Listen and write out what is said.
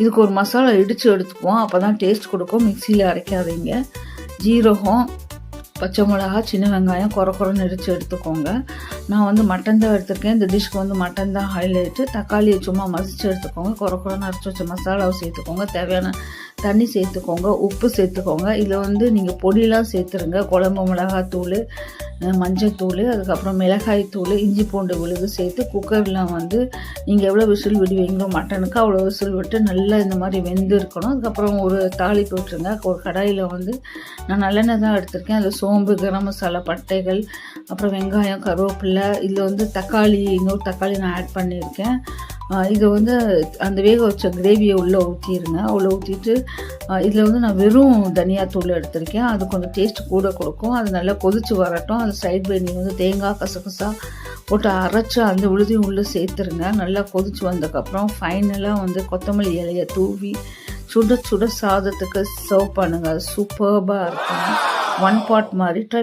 இதுக்கு ஒரு மசாலா இடித்து எடுத்துக்குவோம். அப்போ தான் டேஸ்ட் கொடுக்கும். மிக்சியில் அரைக்காதீங்க. ஜீரகம் பச்சை மிளகா சின்ன வெங்காயம் குறை குறைன்னு இடித்து எடுத்துக்கோங்க. நான் வந்து மட்டன் தான் எடுத்திருக்கேன். இந்த டிஷ்க்கு வந்து மட்டன் தான் ஹைலைட்டு தக்காளியை சும்மா மசிச்சு எடுத்துக்கோங்க. குறை குறைன்னு அரைச்சி வச்ச மசாலாவை சேர்த்துக்கோங்க. தேவையான தண்ணி சேர்த்துக்கோங்க. உப்பு சேர்த்துக்கோங்க. இதில் வந்து நீங்கள் பொடியெலாம் சேர்த்துருங்க. குழம்பு மிளகாத்தூள் மஞ்சத்தூள் அதுக்கப்புறம் மிளகாய் தூள் இஞ்சி பூண்டு விழுது சேர்த்து குக்கரில் வந்து நீங்கள் எவ்வளோ விசில் விடுவீங்களோ மட்டனுக்கு அவ்வளோ விசில் விட்டு நல்லா இந்த மாதிரி வெந்து இருக்கணும். அதுக்கப்புறம் ஒரு தாளிப்பு விட்டுருங்க. ஒரு கடாயில் வந்து நான் நல்லெண்ணெய் தான் எடுத்திருக்கேன். அதில் சோம்பு கரம் மசாலா பட்டைகள் அப்புறம் வெங்காயம் கருவேப்பில்லை இதில் வந்து தக்காளி இன்னொரு தக்காளி நான் ஆட் பண்ணியிருக்கேன். இதை வந்து அந்த வேக வச்ச கிரேவியை உள்ளே ஊற்றிடுங்க உள்ளே ஊற்றிட்டு இதில் வந்து நான் வெறும் தனியாத்தூள் எடுத்திருக்கேன். அது கொஞ்சம் டேஸ்ட் கூட கொடுக்கும். அது நல்லா கொதிச்சு வரட்டும். அந்த சைட் பை நீங்கள் வந்து தேங்காய் கசகசா போட்டு அரைச்சி அந்த விழுதையும் உள்ளே சேர்த்துருங்க. நல்லா கொதிச்சு வந்ததுக்கப்புறம் ஃபைனலாக வந்து கொத்தமல்லி இலையை தூவி சுட சுட சாதத்துக்கு சர்வ் பண்ணுங்கள் சூப்பர்பாக இருக்கும். ஒன் பாட் மாதிரி ட்ரை